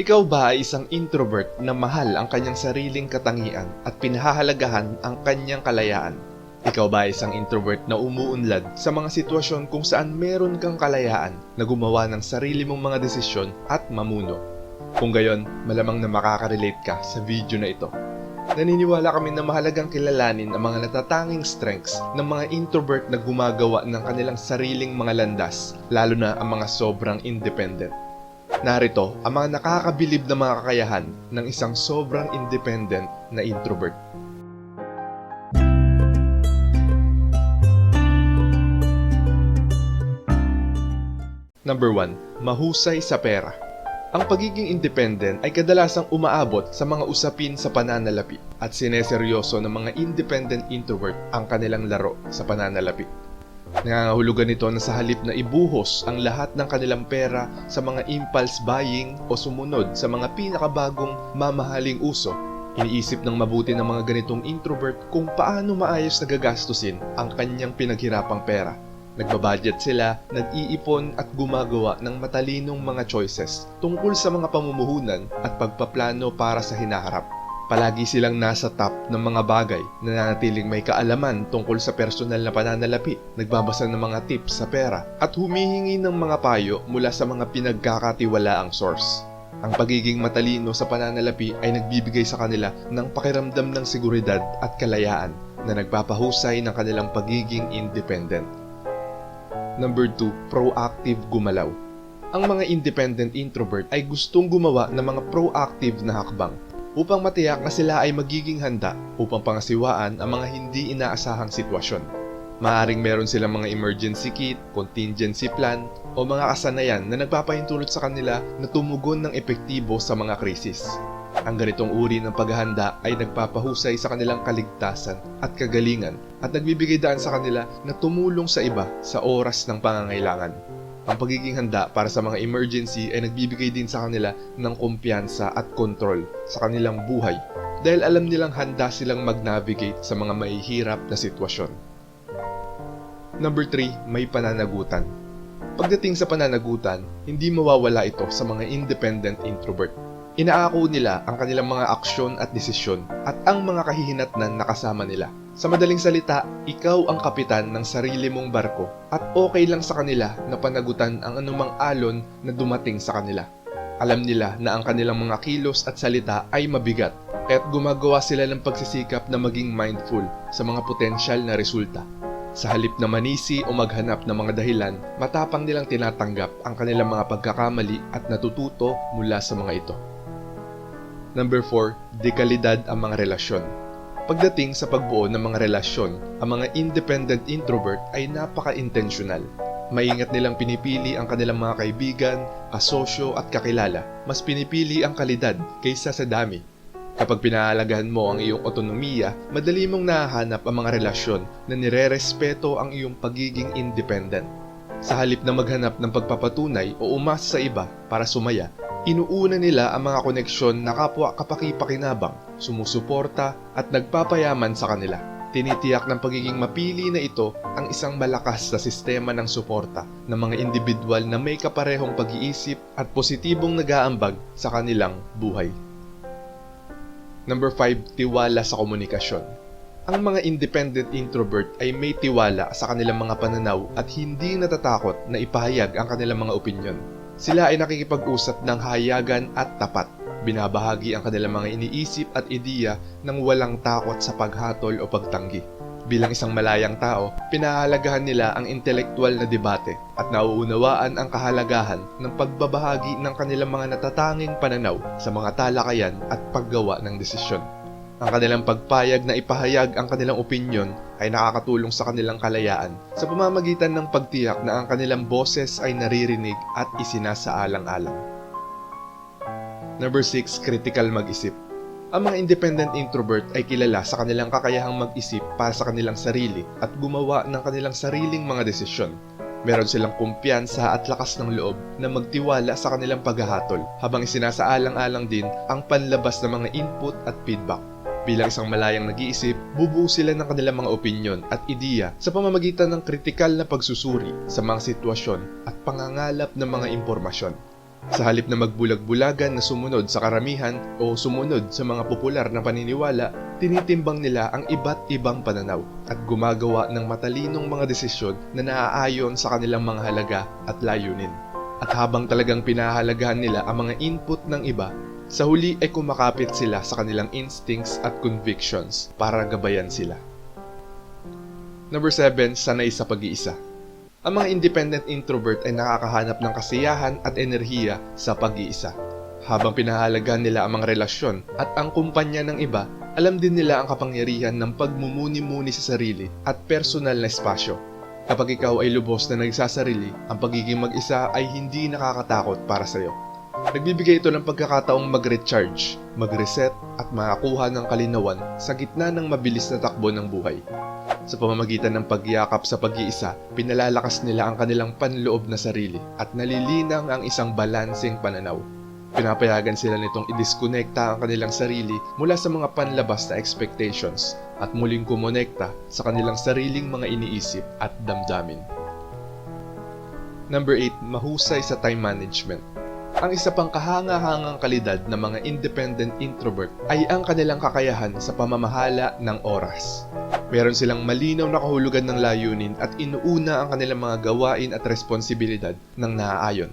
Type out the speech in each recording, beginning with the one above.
Ikaw ba ay isang introvert na mahal ang kanyang sariling katangian at pinahahalagahan ang kanyang kalayaan? Ikaw ba ay isang introvert na umuunlad sa mga sitwasyon kung saan meron kang kalayaan na gumawa ng sarili mong mga desisyon at mamuno? Kung gayon, malamang na makaka-relate ka sa video na ito. Naniniwala kami na mahalagang kilalanin ang mga natatanging strengths ng mga introvert na gumagawa ng kanilang sariling mga landas, lalo na ang mga sobrang independent. Narito ang mga nakakabilib na mga kakayahan ng isang sobrang independent na introvert. Number 1. Mahusay sa pera. Ang pagiging independent ay kadalasang umaabot sa mga usapin sa pananalapi at sineseryoso ng mga independent introvert ang kanilang laro sa pananalapi. Nangangahulugan nito na sa halip na ibuhos ang lahat ng kanilang pera sa mga impulse buying o sumunod sa mga pinakabagong mamahaling uso, iniisip ng mabuti ng mga ganitong introvert kung paano maayos na gagastusin ang kanyang pinaghirapang pera. Nagbabudget sila, nag-iipon at gumagawa ng matalinong mga choices tungkol sa mga pamumuhunan at pagpaplano para sa hinaharap. Palagi silang nasa top ng mga bagay na nanatiling may kaalaman tungkol sa personal na pananalapi, nagbabasa ng mga tips sa pera, at humihingi ng mga payo mula sa mga pinagkakatiwalaang source. Ang pagiging matalino sa pananalapi ay nagbibigay sa kanila ng pakiramdam ng seguridad at kalayaan na nagpapahusay ng kanilang pagiging independent. Number 2, proactive gumalaw. Ang mga independent introvert ay gustong gumawa ng mga proactive na hakbang upang matiyak na sila ay magiging handa upang pangasiwaan ang mga hindi inaasahang sitwasyon. Maaring meron silang mga emergency kit, contingency plan, o mga kasanayan na nagpapahintulot sa kanila na tumugon ng epektibo sa mga krisis. Ang ganitong uri ng paghahanda ay nagpapahusay sa kanilang kaligtasan at kagalingan at nagbibigay daan sa kanila na tumulong sa iba sa oras ng pangangailangan. Ang pagiging handa para sa mga emergency ay nagbibigay din sa kanila ng kumpiyansa at kontrol sa kanilang buhay dahil alam nilang handa silang mag-navigate sa mga mahihirap na sitwasyon. Number 3, may pananagutan. Pagdating sa pananagutan, hindi mawawala ito sa mga independent introvert. Inaako nila ang kanilang mga aksyon at desisyon at ang mga kahihinatnan na kasama nila. Sa madaling salita, ikaw ang kapitan ng sarili mong barko at okay lang sa kanila na panagutan ang anumang alon na dumating sa kanila. Alam nila na ang kanilang mga kilos at salita ay mabigat at gumagawa sila ng pagsisikap na maging mindful sa mga potensyal na resulta. Sa halip na manisi o maghanap ng mga dahilan, matapang nilang tinatanggap ang kanilang mga pagkakamali at natututo mula sa mga ito. Number 4, dekalidad ang mga relasyon. Pagdating sa pagbuo ng mga relasyon, ang mga independent introvert ay napaka-intentional. Maingat nilang pinipili ang kanilang mga kaibigan, kasosyo at kakilala. Mas pinipili ang kalidad kaysa sa dami. Kapag pinaalagahan mo ang iyong otonomiya, madali mong nahahanap ang mga relasyon na nire-respeto ang iyong pagiging independent. Sa halip na maghanap ng pagpapatunay o umasa sa iba para sumaya, Inuuna nila ang mga koneksyon na kapwa kapaki-pakinabang, sumusuporta at nagpapayaman sa kanila. Tinitiyak ng pagiging mapili na ito ang isang malakas na sistema ng suporta ng mga individual na may kaparehong pag-iisip at positibong nag-aambag sa kanilang buhay. Number 5, tiwala sa komunikasyon. Ang mga independent introvert ay may tiwala sa kanilang mga pananaw at hindi natatakot na ipahayag ang kanilang mga opinyon. Sila ay nakikipag-usap ng hayagan at tapat. Binabahagi ang kanilang mga iniisip at ideya ng walang takot sa paghatol o pagtanggi. Bilang isang malayang tao, pinahalagahan nila ang intelektual na debate at nauunawaan ang kahalagahan ng pagbabahagi ng kanilang mga natatanging pananaw sa mga talakayan at paggawa ng desisyon. Ang kanilang pagpayag na ipahayag ang kanilang opinyon ay nakakatulong sa kanilang kalayaan sa pamamagitan ng pagtiyak na ang kanilang boses ay naririnig at isinasaalang-alang. Number 6, critical mag-isip. Ang mga independent introvert ay kilala sa kanilang kakayahang mag-isip para sa kanilang sarili at gumawa ng kanilang sariling mga desisyon. Meron silang kumpiyansa at lakas ng loob na magtiwala sa kanilang paghahatol habang isinasaalang-alang din ang panlabas ng mga input at feedback. Bilang isang malayang nag-iisip, bubuo sila ng kanilang mga opinyon at ideya sa pamamagitan ng kritikal na pagsusuri sa mga sitwasyon at pangangalap ng mga impormasyon. Sa halip na magbulag-bulagan na sumunod sa karamihan o sumunod sa mga popular na paniniwala, tinitimbang nila ang iba't ibang pananaw at gumagawa ng matalinong mga desisyon na naaayon sa kanilang mga halaga at layunin. At habang talagang pinahalagahan nila ang mga input ng iba, sa huli ay kumakapit sila sa kanilang instincts at convictions para gabayan sila. Number 7, sanay sa pag-iisa. Ang mga independent introvert ay nakakahanap ng kasiyahan at enerhiya sa pag-iisa. Habang pinahalagahan nila ang mga relasyon at ang kumpanya ng iba, alam din nila ang kapangyarihan ng pagmumuni-muni sa sarili at personal na espasyo. Kapag ikaw ay lubos na nagsasarili, ang pagiging mag-isa ay hindi nakakatakot para sa iyo. Nagbibigay ito ng pagkakataong mag-recharge, mag-reset at makakuha ng kalinawan sa gitna ng mabilis na takbo ng buhay. Sa pamamagitan ng pagyakap sa pag-iisa, pinalalakas nila ang kanilang panloob na sarili at nalilinang ang isang balanseng pananaw. Pinapayagan sila nitong i-disconnecta ang kanilang sarili mula sa mga panlabas na expectations at muling kumonekta sa kanilang sariling mga iniisip at damdamin. Number 8, mahusay sa time management. Ang isa pang kahanga-hangang kalidad ng mga independent introvert ay ang kanilang kakayahan sa pamamahala ng oras. Meron silang malinaw na kahulugan ng layunin at inuuna ang kanilang mga gawain at responsibilidad ng naaayon.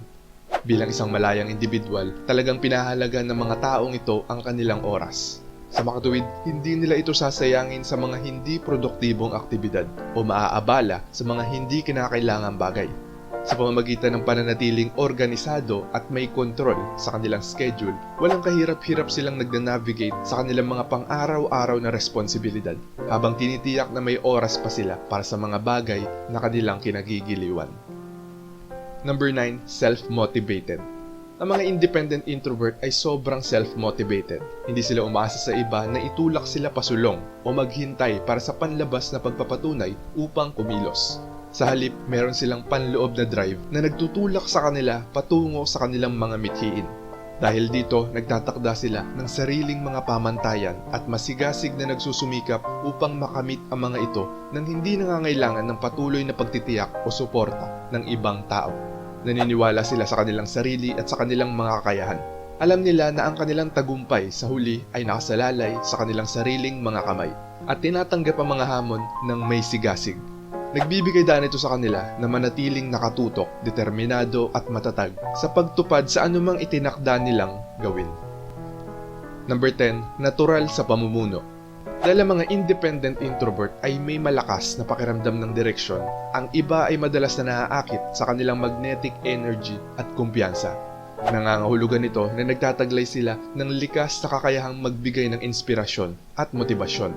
Bilang isang malayang individual, talagang pinahalaga ng mga taong ito ang kanilang oras. Sa makatuwid, hindi nila ito sasayangin sa mga hindi produktibong aktibidad o maaabala sa mga hindi kinakailangang bagay. Sa pamamagitan ng pananatiling organisado at may kontrol sa kanilang schedule, walang kahirap-hirap silang nagna-navigate sa kanilang mga pang-araw-araw na responsibilidad habang tinitiyak na may oras pa sila para sa mga bagay na kanilang kinagigiliwan. Number 9, self-motivated. Ang mga independent introvert ay sobrang self-motivated. Hindi sila umaasa sa iba na itulak sila pasulong o maghintay para sa panlabas na pagpapatunay upang kumilos. Sa halip, meron silang panloob na drive na nagtutulak sa kanila patungo sa kanilang mga mithiin. Dahil dito, nagtatakda sila ng sariling mga pamantayan at masigasig na nagsusumikap upang makamit ang mga ito nang hindi nangangailangan ng patuloy na pagtitiyak o suporta ng ibang tao. Naniniwala sila sa kanilang sarili at sa kanilang mga kakayahan. Alam nila na ang kanilang tagumpay sa huli ay nakasalalay sa kanilang sariling mga kamay at tinatanggap ang mga hamon ng may sigasig. Nagbibigay daan ito sa kanila na manatiling nakatutok, determinado at matatag sa pagtupad sa anumang itinakda nilang gawin. Number 10, natural sa pamumuno. Dahil ang mga independent introvert ay may malakas na pakiramdam ng direksyon, ang iba ay madalas na naaakit sa kanilang magnetic energy at kumpiyansa. Nangangahulugan ito na nagtataglay sila ng likas na kakayahang magbigay ng inspirasyon at motibasyon.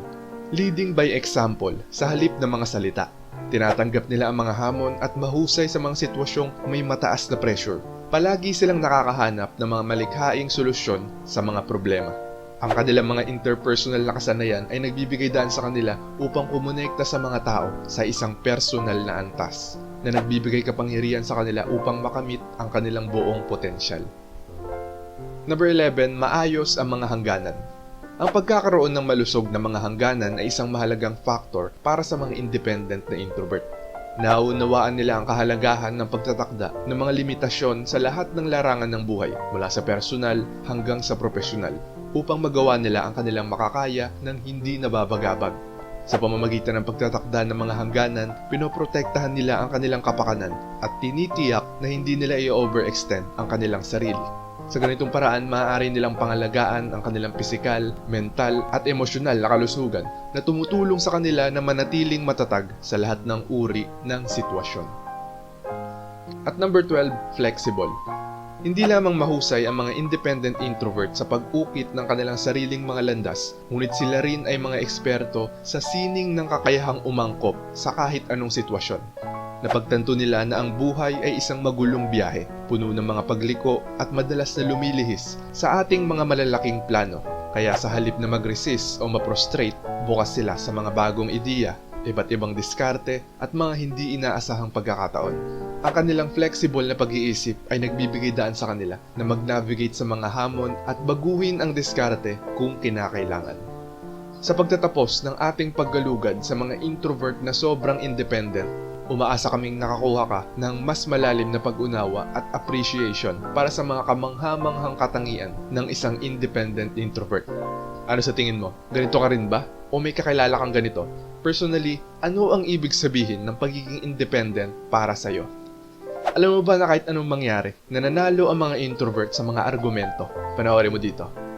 Leading by example sa halip ng mga salita. Tinatanggap nila ang mga hamon at mahusay sa mga sitwasyong may mataas na pressure. Palagi silang nakakahanap ng mga malikhaing solusyon sa mga problema. Ang kanilang mga interpersonal na kasanayan ay nagbibigay daan sa kanila upang kumonekta sa mga tao sa isang personal na antas na nagbibigay kapangyarihan sa kanila upang makamit ang kanilang buong potensyal. Number 11, maayos ang mga hangganan. Ang pagkakaroon ng malusog na mga hangganan ay isang mahalagang factor para sa mga independent na introvert. Naunawaan nila ang kahalagahan ng pagtatakda ng mga limitasyon sa lahat ng larangan ng buhay mula sa personal hanggang sa profesional upang magawa nila ang kanilang makakaya ng hindi nababagabag. Sa pamamagitan ng pagtatakda ng mga hangganan, pinoprotektahan nila ang kanilang kapakanan at tinitiyak na hindi nila i-overextend ang kanilang sarili. Sa ganitong paraan, maaari nilang pangalagaan ang kanilang pisikal, mental at emosyonal na kalusugan na tumutulong sa kanila na manatiling matatag sa lahat ng uri ng sitwasyon. At number 12, flexible. Hindi lamang mahusay ang mga independent introvert sa pag-ukit ng kanilang sariling mga landas, ngunit sila rin ay mga eksperto sa sining ng kakayahang umangkop sa kahit anong sitwasyon. Napagtanto nila na ang buhay ay isang magulong biyahe, puno ng mga pagliko at madalas na lumilihis sa ating mga malalaking plano. Kaya sa halip na mag-resist o ma-prostrate, bukas sila sa mga bagong ideya, iba't ibang diskarte at mga hindi inaasahang pagkakataon. Ang kanilang flexible na pag-iisip ay nagbibigay daan sa kanila na mag-navigate sa mga hamon at baguhin ang diskarte kung kinakailangan. Sa pagtatapos ng ating paggalugad sa mga introvert na sobrang independent, Umaasa kaming nakakuha ka ng mas malalim na pag-unawa at appreciation para sa mga kamangha-manghang katangian ng isang independent introvert. Ano sa tingin mo? Ganito ka rin ba? O may kakilala kang ganito? Personally, ano ang ibig sabihin ng pagiging independent para sa'yo? Alam mo ba na kahit anong mangyari, nananalo ang mga introvert sa mga argumento? Panoorin mo dito.